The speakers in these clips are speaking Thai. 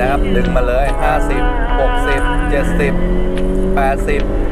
นะครับ ดึงมาเลย 50 60 70 80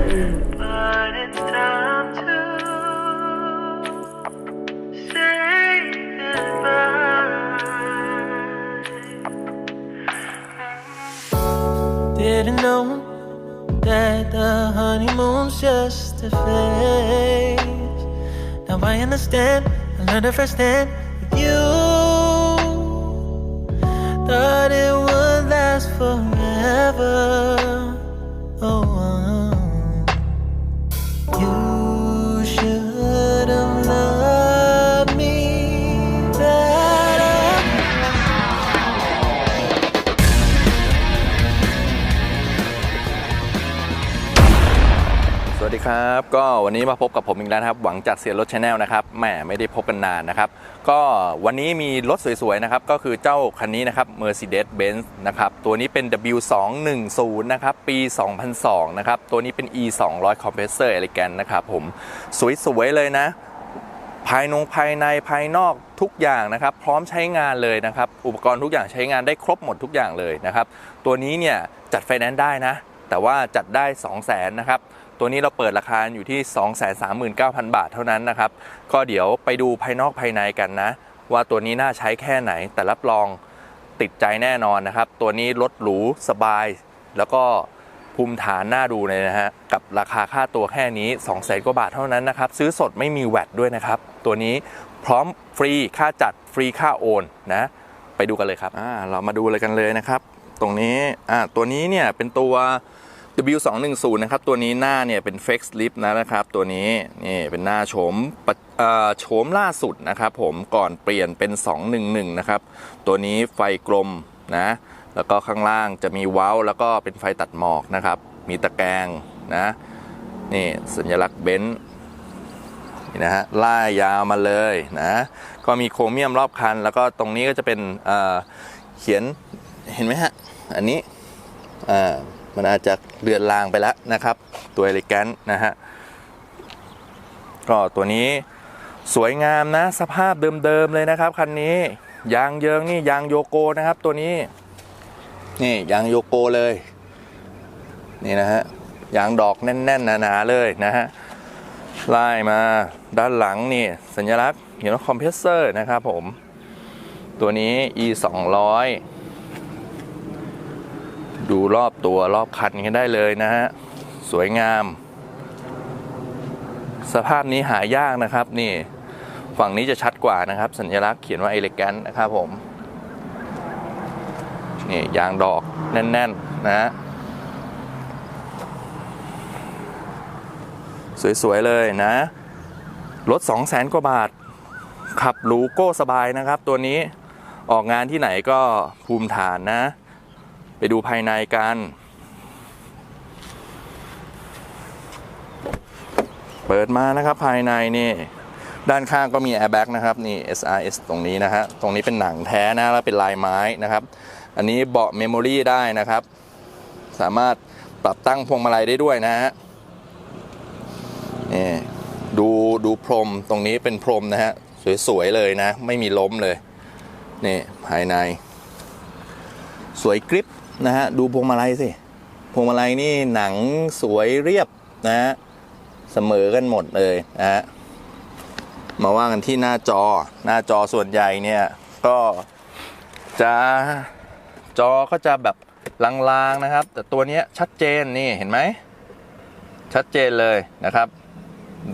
ครับ ก็วันนี้มาพบกับผมอีกแล้วครับ หวังจากเสียรถชาแนลนะครับแหมไม่ได้พบกันนานนะครับ ก็วันนี้มีรถสวยๆนะครับ ก็คือเจ้าคันนี้นะครับ Mercedes-Benz นะครับ ตัวนี้เป็น W210 นะครับ ปี 2002 นะครับ ตัวนี้เป็น E 200 Compressor Elegant นะครับผมสวยๆเลยนะภายนงภายในภายนอกทุกอย่างนะครับ พร้อมใช้งานเลยนะครับ อุปกรณ์ทุกอย่างใช้งานได้ครบหมดทุกอย่างเลยนะครับ ตัวนี้เนี่ยจัดไฟแนนซ์ได้นะ แต่ว่าจัดได้ 2 0 0 0 0นนะครับ ตัวนี้เราเปิดราคาอยู่ที่ 239,000 บาทเท่านั้นนะครับ ก็เดี๋ยวไปดูภายนอกภายในกันนะ ว่าตัวนี้น่าใช้แค่ไหน แต่รับรองติดใจแน่นอนนะครับ ตัวนี้รถหรูสบาย แล้วก็ภูมิฐานน่าดูเลยนะฮะ กับราคาค่าตัวแค่นี้ 2 0 0 0 0 0กว่าบาทเท่านั้นนะครับ ซื้อสดไม่มีแวดด้วยนะครับ ตัวนี้พร้อมฟรีค่าจัดฟรีค่าโอนนะ ไปดูกันเลยครับ อ่า เรามาดูเลยกันเลยนะครับ ตรงนี้ อ่า ตัวนี้เนี่ยเป็นตัว W210 นะครับ ตัวนี้หน้าเนี่ยเป็น Flex Lift นะนะครับ ตัวนี้นี่เป็นหน้าโฉมโฉมล่าสุดนะครับผมก่อนเปลี่ยนเป็น 211 นะครับ ตัวนี้ไฟกลมนะ แล้วก็ข้างล่างจะมีเว้า แล้วก็เป็นไฟตัดหมอกนะครับ มีตะแกรงนะ นี่สัญลักษณ์เบนซ์นี่นะฮะล่ายยาวมาเลยนะ ก็มีโครเมียมรอบคัน แล้วก็ตรงนี้ก็จะเป็นเเขียนเห็นไหมฮะ อันนี้อ่า มันอาจจะเลือนลางไปแล้วนะครับ ตัวเอลิแกนนะฮะก็ตัวนี้สวยงามนะ สภาพเดิมๆเลยนะครับคันนี้ยางเยิงนี่ยางโยโกนะครับ ตัวนี้ นี่ยางโยโกเลย นี่นะฮะยางดอกแน่นๆหนาๆเลยนะฮะไล่มาด้านหลังนี่สัญลักษณ์เห็นว่าคอมเพรสเซอร์นะครับผม ตัวนี้ e 200 ดูรอบตัวรอบคันกันได้เลยนะฮะ สวยงาม สภาพนี้หายากนะครับนี่ ฝั่งนี้จะชัดกว่านะครับ สัญลักษณ์เขียนว่า elegant นะครับผม นี่ยางดอกแน่น ๆ นะฮะสวย ๆ เลยนะ รถ 2 0 0แสนกว่าบาท ขับหรูโก้สบายนะครับ ตัวนี้ออกงานที่ไหนก็ภูมิฐานนะ ดูภายในกัน เปิดมานะครับภายในนี่ ด้านข้างก็มีแอร์แบ็กนะครับ นี่ SRS ตรงนี้นะฮะ ตรงนี้เป็นหนังแท้นะ แล้วเป็นลายไม้นะครับ อันนี้เบาะเมมโมรี่ได้นะครับ สามารถปรับตั้งพวงมาลัยได้ด้วยนะฮะนี่ดูดูพรมตรงนี้เป็นพรมนะฮะ สวยๆเลยนะ ไม่มีล้มเลย นี่ภายใน สวยกริป นะฮะดูพวงมาลัยสิพวงมาลัยนี่หนังสวยเรียบนะฮะเสมอกันหมดเลยนะฮะมาว่ากันที่หน้าจอหน้าจอส่วนใหญ่เนี่ยก็จะจอก็จะแบบลางๆนะครับ แต่ตัวนี้ชัดเจนนี่เห็นไหมชัดเจนเลยนะครับ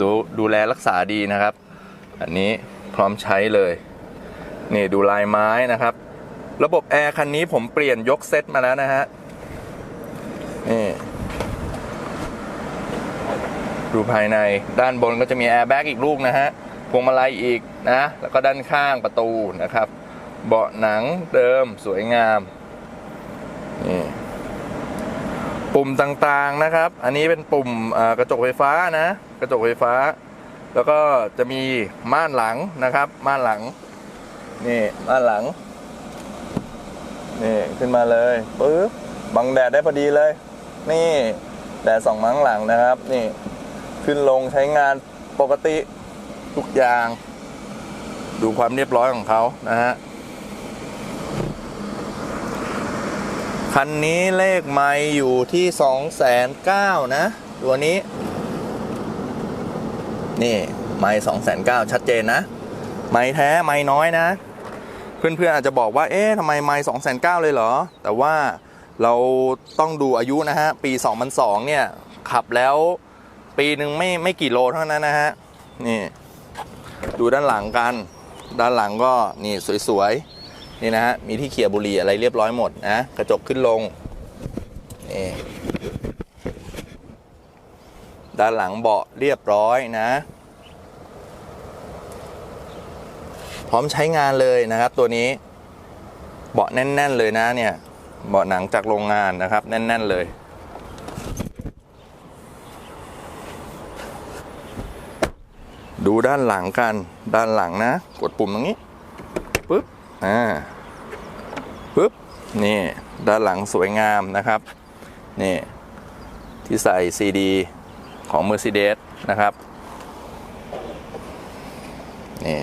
ดูดูแลรักษาดีนะครับ อันนี้พร้อมใช้เลย นี่ดูลายไม้นะครับ ระบบแอร์คันนี้ผมเปลี่ยนยกเซตมาแล้วนะฮะนี่ดูภายในด้านบนก็จะมีแอร์แบ็กอีกลูกนะฮะพวงมาลัยอีกนะ แล้วก็ด้านข้างประตูนะครับ เบาะหนังเดิมสวยงามนี่ปุ่มต่างๆนะครับ อันนี้เป็นปุ่มกระจกไฟฟ้านะ กระจกไฟฟ้า แล้วก็จะมีม่านหลังนะครับ ม่านหลัง นี่ม่านหลัง นี่ขึ้นมาเลยปึ๊บบังแดดได้พอดีเลย นี่แดดสองมาข้างหลังนะครับ นี่ขึ้นลงใช้งานปกติทุกอย่าง ดูความเรียบร้อยของเขานะฮะคันนี้เลขไม่อยู่ที่2องแสนเก้านะ ตัวนี้ นี่ ไม่สองแสนเก้าชัดเจนนะ ไม่แท้ไม่น้อยนะ เพื่อนๆอาจจะบอกว่า เอ๊ะทำไมไม่สองแสนเก้าเลยเหรอ แต่ว่าเราต้องดูอายุนะฮะ ปี 2002 เนี่ย ขับแล้วปีหนึ่งไม่ไม่กี่โลเท่านั้นนะฮะ นี่ ดูด้านหลังกัน ด้านหลังก็นี่สวยๆ นี่นะฮะ มีที่เขี่ยบุหรี่อะไรเรียบร้อยหมดนะ กระจกขึ้นลง นี่ ด้านหลังเบาะเรียบร้อยนะ พร้อมใช้งานเลยนะครับ ตัวนี้เบาะแน่น ๆ เลยนะเนี่ยเบาะหนังจากโรงงานนะครับ แน่น ๆ เลย ดูด้านหลังกันด้านหลังนะ กดปุ่มตรงนี้ปึ๊บอ่าปึ๊บนี่ด้านหลังสวยงามนะครับนี่ที่ใส่ซีดีของ Mercedes นะครับนี่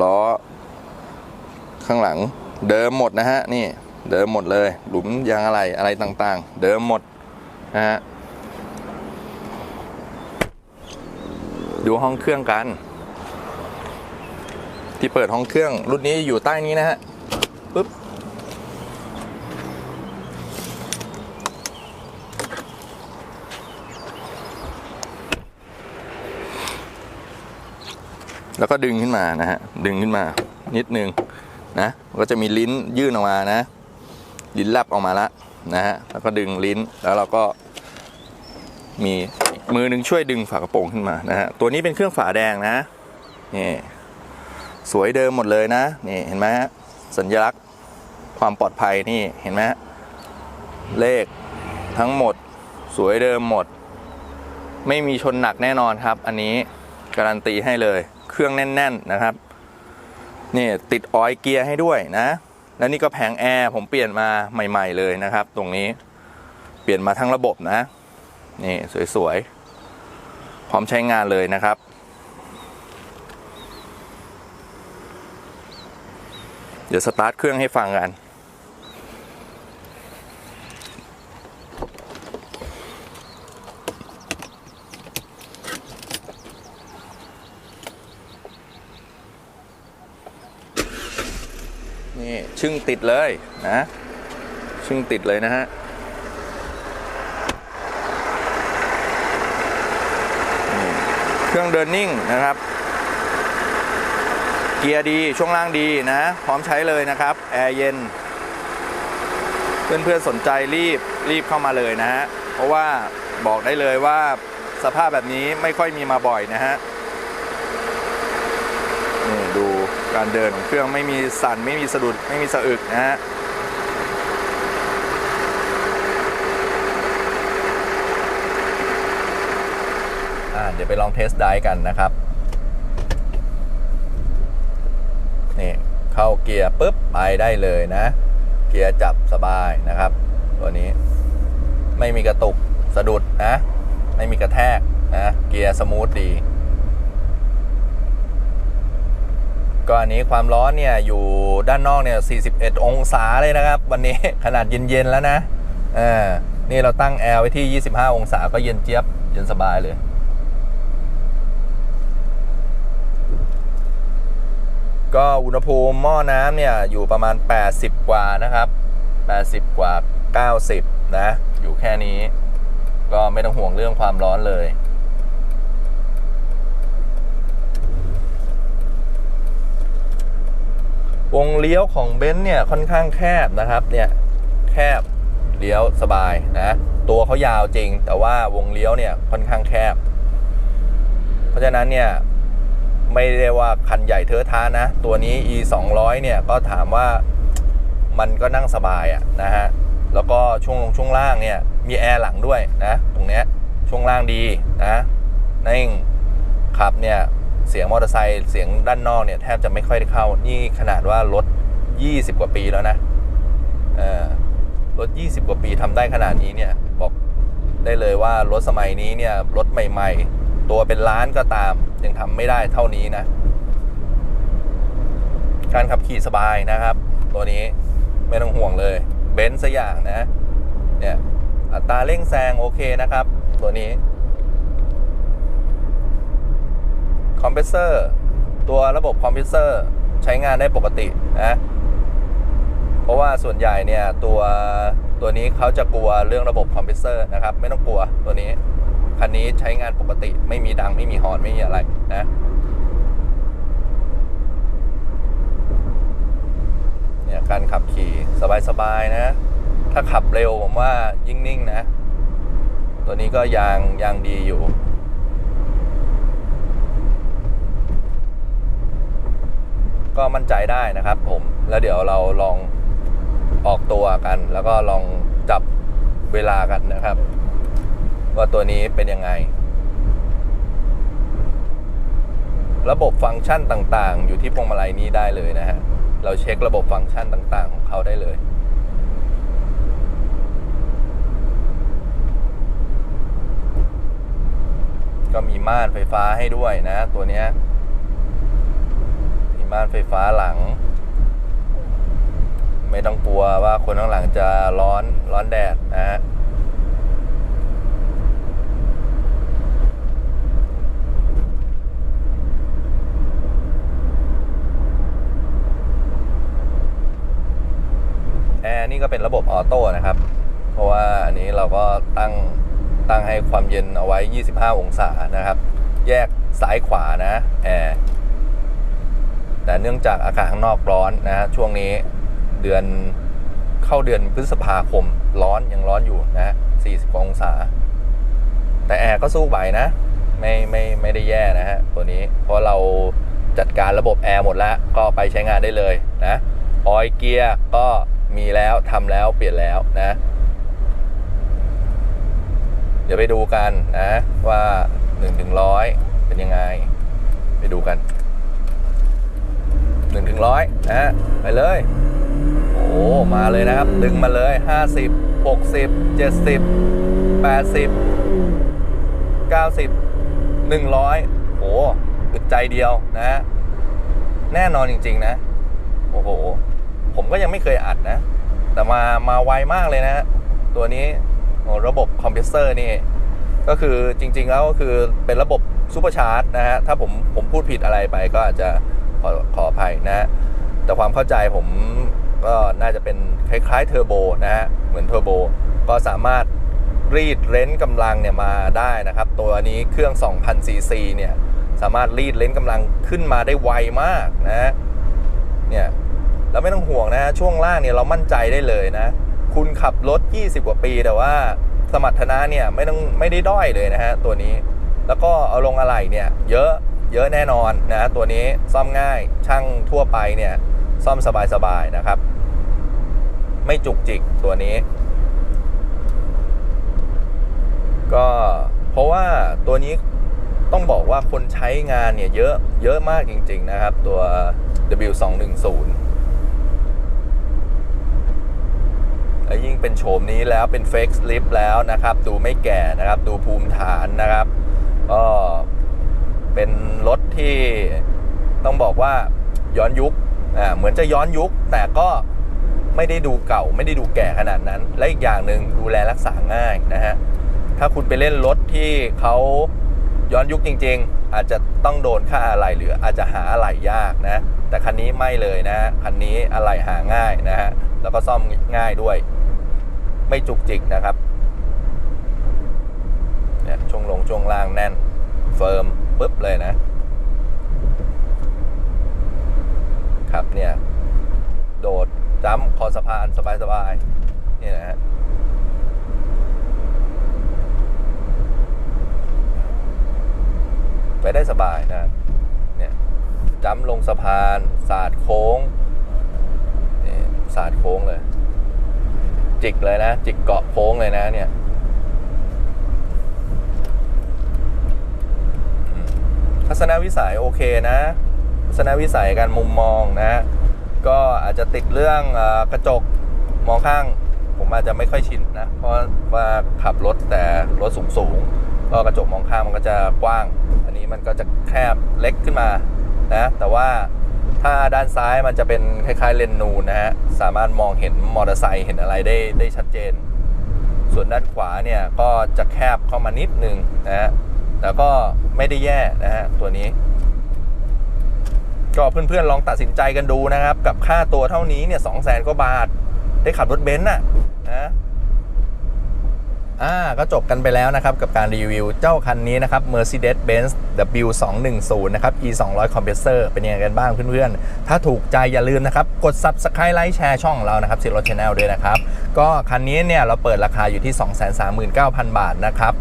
ล้อ ข้างหลังเดิมหมดนะฮะนี่เดิมหมดเลย หลุมยางอะไรอะไรต่างๆ เดิมหมดนะฮะดูห้องเครื่องกัน ที่เปิดห้องเครื่องรุ่นนี้อยู่ใต้นี้นะฮะ แล้วก็ดึงขึ้นมานะฮะดึงขึ้นมานิดนึงนะก็จะมีลิ้นยื่นออกมานะ ลิ้นแลบออกมาละนะฮะแล้วก็ดึงลิ้นแล้วเราก็มีมือหนึ่งช่วยดึงฝากระโปรงขึ้นมานะฮะตัวนี้เป็นเครื่องฝาแดงนะนี่สวยเดิมหมดเลยนะนี่เห็นไหมฮะสัญลักษณ์ความปลอดภัยนี่เห็นไหมฮะเลขทั้งหมดสวยเดิมหมด ไม่มีชนหนักแน่นอนครับ อันนี้การันตีให้เลย เครื่องแน่น ๆนะครับนี่ติดออยเกียร์ให้ด้วยนะ แล้วนี่ก็แผงแอร์ผมเปลี่ยนมาใหม่ ๆ เลยนะครับ ตรงนี้เปลี่ยนมาทั้งระบบนะ นี่สวยๆ พร้อมใช้งานเลยนะครับ เดี๋ยวสตาร์ทเครื่องให้ฟังกัน นี่ ชึ่งติดเลยนะชึ่งติดเลยนะฮะเครื่องเดินนิ่งนะครับ เกียร์ดีช่วงล่างดีนะ พร้อมใช้เลยนะครับแอร์เย็น เพื่อนๆสนใจรีบรีบเข้ามาเลยนะฮะเพราะว่าบอกได้เลยว่าสภาพแบบนี้ไม่ค่อยมีมาบ่อยนะฮะ นี่ดู การเดินของเครื่องไม่มีสั่นไม่มีสะดุดไม่มีสะอึกนะฮะเดี๋ยวไปลองเทสไดฟ์กันนะครับ นี่เข้าเกียร์ปุ๊บไปได้เลยนะ เกียร์จับสบายนะครับ ตัวนี้ไม่มีกระตุกสะดุดนะ ไม่มีกระแทกนะ เกียร์สมูทดี ก็อันนี้ความร้อนเนี่ยอยู่ด้านนอกเนี่ย 41 องศาเลยนะครับ วันนี้ขนาดเย็นๆแล้วนะอ่านี่เราตั้งแอร์ไว้ที่ 25 องศาก็เย็นเจี๊ยบ เย็นสบายเลย ก็อุณหภูมิหม้อน้ำเนี่ยอยู่ประมาณ 80 กว่านะครับ 80 กว่า 90 นะ อยู่แค่นี้ ก็ไม่ต้องห่วงเรื่องความร้อนเลย วงเลี้ยวของเบนซ์เนี่ยค่อนข้างแคบนะครับเนี่ยแคบเลี้ยวสบายนะตัวเขายาวจริง แต่ว่าวงเลี้ยวเนี่ยค่อนข้างแคบ เพราะฉะนั้นเนี่ยไม่ได้ว่าคันใหญ่เทอะท้านะ ตัวนี้ e 2 0 0เนี่ยก็ถามว่ามันก็นั่งสบายอะนะฮะแล้วก็ช่วงลงช่วงล่างเนี่ยมีแอร์หลังด้วยนะตรงเนี้ยช่วงล่างดีนะนิ่งขับเนี่ย เสียงมอเตอร์ไซค์เสียงด้านนอกเนี่ยแทบจะไม่ค่อยได้เข้า นี่ขนาดว่ารถ 20 กว่าปีแล้วนะรถ 20 กว่าปีทำได้ขนาดนี้เนี่ยบอกได้เลยว่ารถสมัยนี้เนี่ยรถใหม่ ๆ ตัวเป็นล้านก็ตาม ยังทำไม่ได้เท่านี้นะ การขับขี่สบายนะครับ ตัวนี้ไม่ต้องห่วงเลยเบนซ์สอย่างนะเนี่ยอัตราเร่งแซงโอเคนะครับ ตัวนี้ คอมเพรสเซอร์ตัวระบบคอมเพรสเซอร์ใช้งานได้ปกตินะเพราะว่าส่วนใหญ่เนี่ยตัวตัวนี้เขาจะกลัวเรื่องระบบคอมเพรสเซอร์นะครับไม่ต้องกลัวตัวนี้คันนี้ใช้งานปกติไม่มีดังไม่มีฮอนไม่มีอะไรนะเนี่ยการขับขี่สบายๆนะ ถ้าขับเร็วผมว่ายิ่งนิ่งนะ ตัวนี้ก็ยางยางดีอยู่ ก็มั่นใจได้นะครับ ผมแล้วเดี๋ยวเราลองออกตัวกัน แล้วก็ลองจับเวลากันนะครับ ว่าตัวนี้เป็นยังไง ระบบฟังก์ชันต่างๆ อยู่ที่พวงมาลัยนี้ได้เลยนะฮะเราเช็คระบบฟังก์ชันต่างๆ ของเขาได้เลยก็มีม่านไฟฟ้าให้ด้วยนะ ตัวเนี้ย ม่านไฟฟ้าหลัง ไม่ต้องกลัวว่าคนข้างหลังจะร้อนร้อนแดดนะฮะแอร์นี่ก็เป็นระบบออโต้นะครับ เพราะว่าอันนี้เราก็ตั้งตั้งให้ความเย็นเอาไว้ 25 องศานะครับ แยกซ้ายขวานะแอร์ แต่เนื่องจากอากาศข้างนอกร้อนนะช่วงนี้เดือนเข้าเดือนพฤษภาคมร้อนยังร้อนอยู่นะ40องศา แต่แอร์ก็สู้ไหวนะ ไม่ไม่ไม่ได้แย่นะฮะตัวนี้เพราะเราจัดการระบบแอร์หมดแล้วก็ไปใช้งานได้เลยนะออยเกียร์ก็มีแล้วทำแล้วเปลี่ยนแล้วนะ เดี๋ยวไปดูกันนะว่า1ถึงร้อยเป็นยังไง ไปดูกัน 1ถึงร้อยนะฮะไปเลย โอ้มาเลยนะครับ ดึงมาเลย 50 60 70 80 90 100โอ้อึดใจเดียวนะฮะแน่นอนจริง ๆ นะ โอ้โห ผมก็ยังไม่เคยอัดนะ แต่มามาไวมากเลยนะ ตัวนี้ระบบคอมเพรสเซอร์นี่ ก็คือจริง ๆ แล้วก็คือเป็นระบบซูเปอร์ชาร์จนะฮะ ถ้าผมผมพูดผิดอะไรไปก็อาจจะ ขอขออภัยนะฮะแต่ความเข้าใจผมก็น่าจะเป็นคล้ายๆเทอร์โบนะฮะ เหมือนเทอร์โบ ก็สามารถรีดเร้นกำลังเนี่ยมาได้นะครับ ตัวนี้เครื่อง 2,000 ซีซีเนี่ย สามารถรีดเร้นกำลังขึ้นมาได้ไวมากนะฮะเนี่ยแล้วไม่ต้องห่วงนะ ช่วงล่างเนี่ยเรามั่นใจได้เลยนะ คุณขับรถ 20 กว่าปีแต่ว่าสมรรถนะเนี่ยไม่ต้องไม่ได้ด้อยเลยนะฮะตัวนี้ แล้วก็เอาลงอะไหล่เนี่ยเยอะ เยอะแน่นอนนะตัวนี้ซ่อมง่ายช่างทั่วไปเนี่ยซ่อมสบายๆนะครับ ไม่จุกจิกตัวนี้ ก็เพราะว่าตัวนี้ต้องบอกว่าคนใช้งานเนี่ยเยอะเยอะมากจริง ๆ นะครับตัว W210 และยิ่งเป็นโฉมนี้แล้วเป็นเฟกซ์ลิฟแล้วนะครับ ดูไม่แก่นะครับ ดูภูมิฐานนะครับก็ เป็นรถที่ต้องบอกว่าย้อนยุคอ่าเหมือนจะย้อนยุค แต่ก็ไม่ได้ดูเก่า ไม่ได้ดูแก่ขนาดนั้น และอีกอย่างหนึ่งดูแลรักษาง่ายนะฮะถ้าคุณไปเล่นรถที่เขาย้อนยุคจริง ๆ อาจจะต้องโดนค่าอะไหล่หรืออาจจะหาอะไหล่ยากนะ แต่คันนี้ไม่เลยนะคันนี้อะไหล่หาง่ายนะฮะแล้วก็ซ่อมง่ายด้วย ไม่จุกจิกนะครับเนี่ยช่วงลงช่วงล่างแน่นเฟิร์ม ปุ๊บเลยนะ ครับเนี่ย โดดจ้ำคอสะพานสบายๆนี่นะฮะไปได้สบายนะเนี่ยจ้ำลงสะพานสาดโค้งนี่สาดโค้งเลย จิกเลยนะ จิกเกาะโค้งเลยนะเนี่ยอืม ทัศนวิสัยโอเคนะ ทัศนวิสัยการมุมมองนะ ก็อาจจะติดเรื่องอกระจกมองข้าง ผมอาจจะไม่ค่อยชินนะ เพราะว่าขับรถแต่รถสูงสูงก็กระจกมองข้างมันก็จะกว้าง อันนี้มันก็จะแคบเล็กขึ้นมานะแต่ว่าถ้าด้านซ้ายมันจะเป็นคล้ายๆเลนนูนนะฮะ สามารถมองเห็นมอเตอร์ไซค์เห็นอะไรได้ได้ชัดเจน ส่วนด้านขวาเนี่ยก็จะแคบเข้ามานิดนึงนะฮะ แต่ก็ไม่ได้แย่นะฮะตัวนี้ ก็เพื่อนๆลองตัดสินใจกันดูนะครับ กับค่าตัวเท่านี้เนี่ยสองแสนกว่าบาท ได้ขับรถเบนซ์น่ะนะอ่าก็จบกันไปแล้วนะครับ กับการรีวิวเจ้าคันนี้นะครับ Mercedes-Benz W210 นะครับ E 200 Compressor เป็นยังไงกันบ้างเพื่อนๆ ถ้าถูกใจอย่าลืมนะครับ กด Subscribe ไลค์แชร์ช่องของเรานะครับสิรถ Channel ด้วยนะครับ ก็คันนี้เนี่ยเราเปิดราคาอยู่ที่ 239,000 บาทนะครับ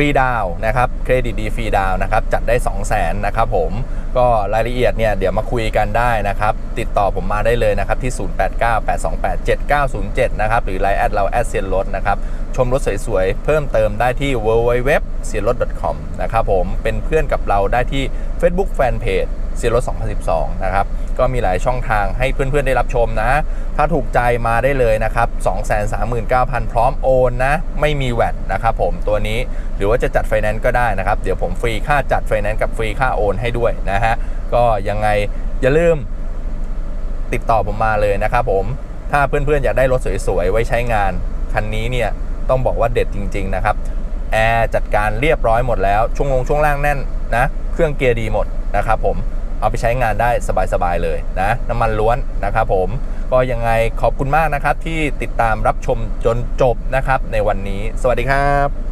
รีดาวนะครับเครดิตดีฟรีดาวน์นะครับจัดได้ 2 0 0 0 0นนะครับผมก็รายละเอียดเนี่ยเดี๋ยวมาคุยกันได้นะครับ ติดต่อผมมาได้เลยนะครับที่ 0898287907 นะครับ หรือไลน์แอดเราแอดเซียนรถนะครับ ชมรถสวยๆ เพิ่มเติมได้ที่ www เซียนรถ .com นะครับผมเป็นเพื่อนกับเราได้ที่ Facebook Fanpage เซียนรถ 2012 นะครับ ก็มีหลายช่องทางให้เพื่อนๆได้รับชมนะ ถ้าถูกใจมาได้เลยนะครับ239,000 พร้อมโอนนะ ไม่มีแวดนะครับผมตัวนี้หรือว่าจะจัดไฟแนนซ์ก็ได้นะครับ เดี๋ยวผมฟรีค่าจัดไฟแนนซ์กับฟรีค่าโอนให้ด้วยนะฮะก็ยังไงอย่าลืมติดต่อผมมาเลยนะครับผมถ้าเพื่อนๆอยากได้รถสวยๆไว้ใช้งานคันนี้เนี่ยต้องบอกว่าเด็ดจริง ๆ นะครับแอร์จัดการเรียบร้อยหมดแล้ว ช่วงลงช่วงล่างแน่นนะ เครื่องเกียร์ดีหมดนะครับผม เอาไปใช้งานได้สบายๆเลยนะน้ำมันล้วนนะครับผมก็ยังไงขอบคุณมากนะครับที่ติดตามรับชมจนจบนะครับในวันนี้ สวัสดีครับ